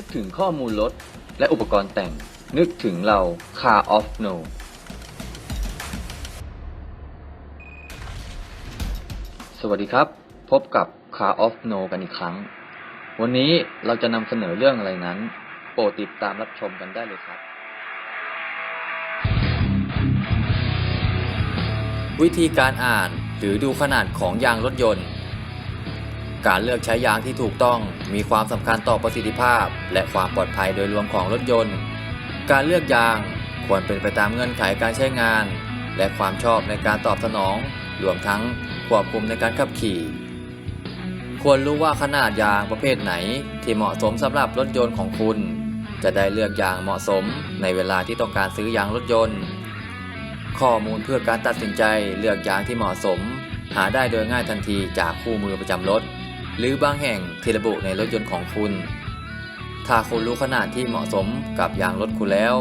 นึกถึงข้อมูลรถและอุปกรณ์แต่ง นึกถึงเรา Car of No สวัสดีครับ พบกับ Car of No กันอีกครั้ง วันนี้เราจะนำเสนอเรื่องอะไรนั้น โปรดติดตามรับชมกันได้เลยครับ วิธีการอ่านหรือดูขนาดของยางรถยนต์ การเลือกใช้ยางที่ถูกต้อง มีความสำคัญต่อประสิทธิภาพ และความปลอดภัยโดยรวมของรถยนต์ การเลือกยางควรเป็นไปตามเงื่อนไขการใช้งาน และความชอบในการตอบสนอง รวมทั้งควบคุมในการขับขี่ ควรรู้ว่าขนาดยางประเภทไหนที่เหมาะสมสำหรับรถยนต์ของคุณ จะได้เลือกยางเหมาะสมในเวลาที่ต้องการซื้อยางรถยนต์ ข้อมูลเพื่อการตัดสินใจเลือกยางที่เหมาะสม หาได้โดยง่ายทันทีจากคู่มือประจำรถ หรือบางแห่งที่ระบุในรถยนต์ของคุณ ถ้าคุณรู้ขนาดที่เหมาะสมกับยางรถคุณแล้ว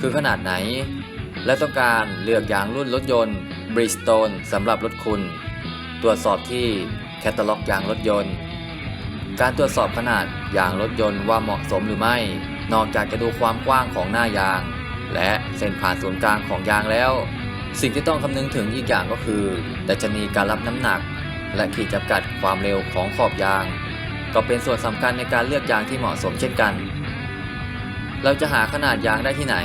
คือขนาดไหน และต้องการเลือกยางรุ่นรถยนต์ Bridgestone สำหรับรถคุณ ตรวจสอบที่แคตตาล็อกยางรถยนต์ การตรวจสอบขนาดยางรถยนต์ว่าเหมาะสมหรือไม่ นอกจากจะดูความกว้างของหน้ายาง และเส้นผ่านศูนย์กลางของยางแล้ว สิ่งที่ต้องคำนึงถึงอีกอย่างก็คือดัชนีการรับน้ำหนัก และขีดจำกัดความเร็วของขอบยาง ก็เป็นส่วนสำคัญในการเลือกยางที่เหมาะสมเช่นกัน เราจะหาขนาดยางได้ที่ไหน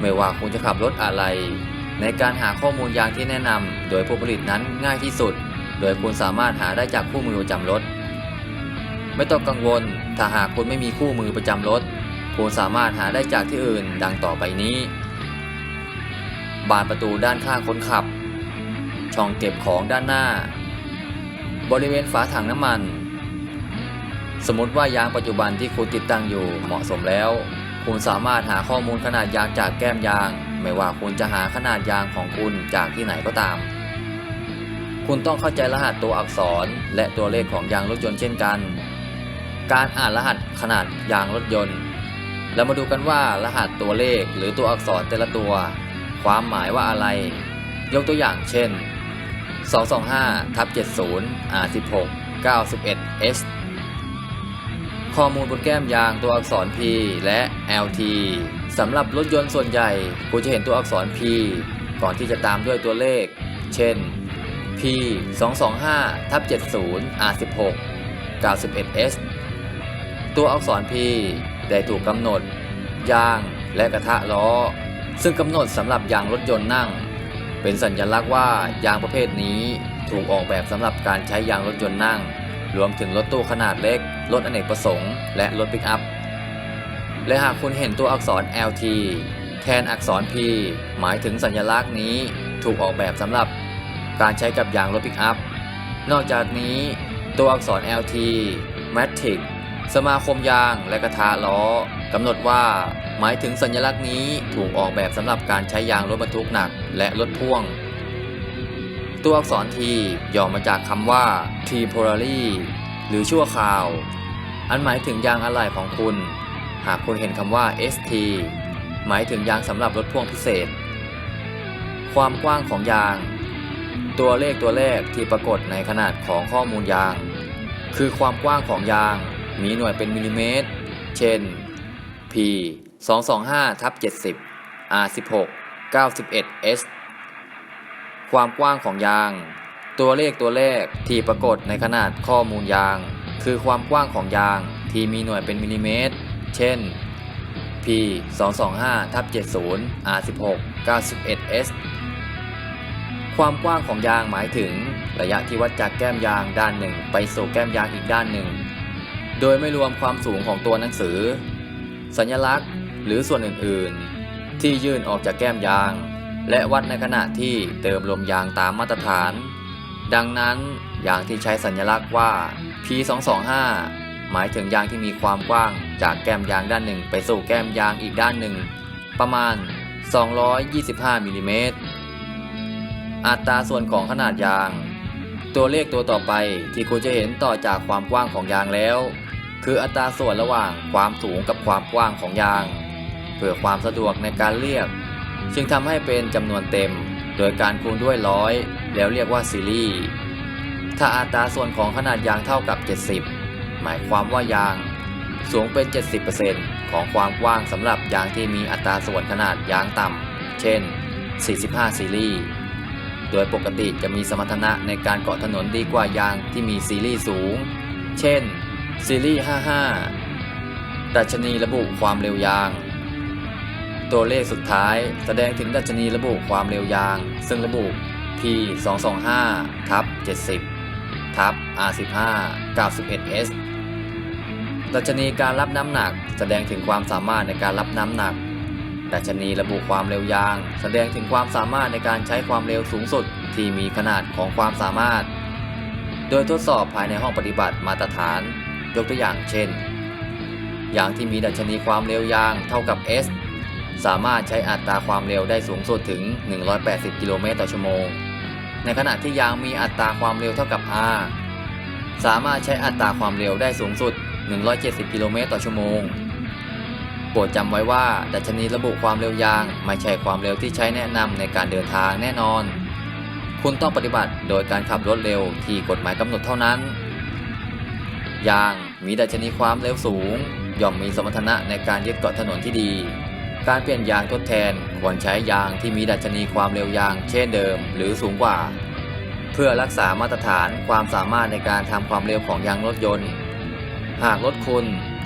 ไม่ว่าคุณจะขับรถอะไร ในการหาข้อมูลยางที่แนะนำโดยผู้ผลิตนั้นง่ายที่สุด โดยคุณสามารถหาได้จากคู่มือประจำรถ ไม่ต้องกังวลถ้าหากคุณไม่มีคู่มือประจำรถ คุณสามารถหาได้จากที่อื่นดังต่อไปนี้ บานประตูด้านข้างคนขับ ช่องเก็บของด้านหน้า บริเวณฝาถังน้ำมัน สมมติว่ายางปัจจุบันที่คุณติดตั้งอยู่เหมาะสมแล้ว คุณสามารถหาข้อมูลขนาดยางจากแก้มยาง ไม่ว่าคุณจะหาขนาดยางของคุณจากที่ไหนก็ตาม คุณต้องเข้าใจรหัสตัวอักษรและตัวเลขของยางรถยนต์เช่นกัน การอ่านรหัสขนาดยางรถยนต์เรามาดูกันว่ารหัสตัวเลขหรือตัวอักษรแต่ละตัว ความหมายว่าอะไร ยกตัวอย่างเช่น 225ทับ70 R16 91 S ข้อมูลบนแก้มยางตัวอักษร P และ LT สำหรับรถยนต์ส่วนใหญ่คุณจะเห็นตัวอักษร P ก่อนที่จะตามด้วยตัวเลข เช่น P 225ทับ70 R16 91 S ตัวอักษร P ได้ถูกกำหนด ยางและกระทะล้อ ซึ่งกำหนดสำหรับยางรถยนต์นั่ง เป็นสัญลักษณ์ว่ายางประเภทนี้ถูกออกแบบสำหรับการใช้ยางรถยนต์นั่ง รวมถึงรถตู้ขนาดเล็ก รถอเนกประสงค์ และรถปิกอัพ และหากคุณเห็นตัวอักษร LT แทนอักษร P หมายถึงสัญลักษณ์นี้ถูกออกแบบสำหรับการใช้กับยางรถปิกอัพ นอกจากนี้ตัวอักษร LT Matic สมาคมยางและกระทะล้อกำหนดว่า หมายถึงสัญลักษณ์นี้ถูกออกแบบสำหรับการใช้ยางรถบรรทุกหนักและรถพ่วง ตัวอักษร T ย่อมาจากคำว่า temporary หรือชั่วคราว อันหมายถึงยางอะไหล่ของคุณ หากคุณเห็นคำว่า ST หมายถึงยางสำหรับรถพ่วงพิเศษ ความกว้างของยาง ตัวเลขตัวแรกที่ปรากฏในขนาดของข้อมูลยาง คือความกว้างของยางมีหน่วยเป็นมิลลิเมตร เช่น P 225ทับ70 R 16 91 S ความกว้างของยาง ตัวเลขตัวแรกที่ปรากฏในขนาดข้อมูลยาง คือความกว้างของยางที่มีหน่วยเป็นมิลลิเมตร เช่น P 225ทับ70 R 16 91 S ความกว้างของยางหมายถึงระยะที่วัดจากแก้มยางด้านหนึ่ง ไปสู่แก้มยางอีกด้านหนึ่ง โดยไม่รวมความสูงของตัวหนังสือ สัญลักษณ์ หรือส่วนอื่นๆ ที่ยื่นออกจากแก้มยาง และวัดในขณะที่เติมลมยางตามมาตรฐาน ดังนั้นยางที่ใช้สัญลักษณ์ว่า P225 หมายถึงยางที่มีความกว้างจากแก้มยางด้านหนึ่งไปสู่แก้มยางอีกด้านหนึ่ง ประมาณ 225มิลลิเมตรอัตราส่วนของขนาดยาง ตัวเลขตัวต่อไปที่คุณจะเห็นต่อจากความกว้างของยางแล้ว คืออัตราส่วนระหว่างความสูงกับความกว้างของยาง เพื่อความสะดวกในการเรียก จึงทำให้เป็นจำนวนเต็ม โดยการคูณด้วยร้อยแล้วเรียกว่าซีรีส์ถ้าอัตราส่วนของขนาดยางเท่ากับ 70 หมายความว่ายาง สูงเป็น 70%ของความกว้างสำหรับยางที่มีอัตราส่วนขนาดยางต่ำเช่น 45 ซีรีส์โดยปกติจะมีสมรรถนะในการเกาะถนนดีกว่ายางที่มีซีรีส์สูง เช่น ซีรีส์ 55 ดัชนีระบุความเร็วยาง ตัวเลขสุดท้ายแสดงถึงดัชนีระบุความเร็วยาง ซึ่งระบุ P 225ทับ70ทับ R15 91S ดัชนีการรับน้ำหนัก แสดงถึงความสามารถในการรับน้ำหนัก ดัชนีระบุความเร็วยาง แสดงถึงความสามารถในการใช้ความเร็วสูงสุดที่มีขนาดของความสามารถ โดยทดสอบภายในห้องปฏิบัติมาตรฐาน ยกตัวอย่างเช่น อย่างที่มีดัชนีความเร็วยางเท่ากับ S สามารถใช้อัตราความเร็วได้สูงสุดถึง 180 กิโลเมตรต่อชั่วโมง ในขณะที่ยางมีอัตราความเร็วเท่ากับ R สามารถใช้อัตราความเร็วได้สูงสุด 170 กิโลเมตรต่อชั่วโมง โปรดจำไว้ว่า ดัชนีระบุความเร็วยางไม่ใช่ความเร็วที่ใช้แนะนำในการเดินทางแน่นอน คุณต้องปฏิบัติโดยการขับรถเร็วที่กฎหมายกำหนดเท่านั้น ยางมีดัชนีความเร็วสูง ย่อมมีสมรรถนะในการยึดเกาะถนนที่ดี การเปลี่ยนยางทดแทนควรใช้ยางที่มีดัชนีความเร็วยาง เช่นเดิม หรือสูงกว่า เพื่อรักษามาตรฐานความสามารถในการทำความเร็วของยางรถยนต์ หากรถคุณ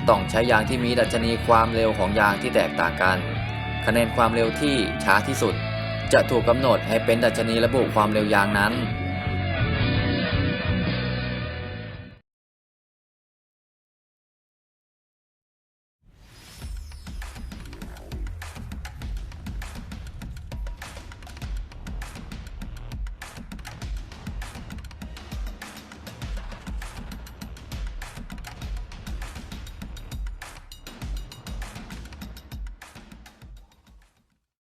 ต้องใช้ยางที่มีดัชนีความเร็วของยางที่แตกต่างกัน คะแนนความเร็วที่ช้าที่สุด จะถูกกำหนดให้เป็นดัชนีระบุความเร็วยางนั้น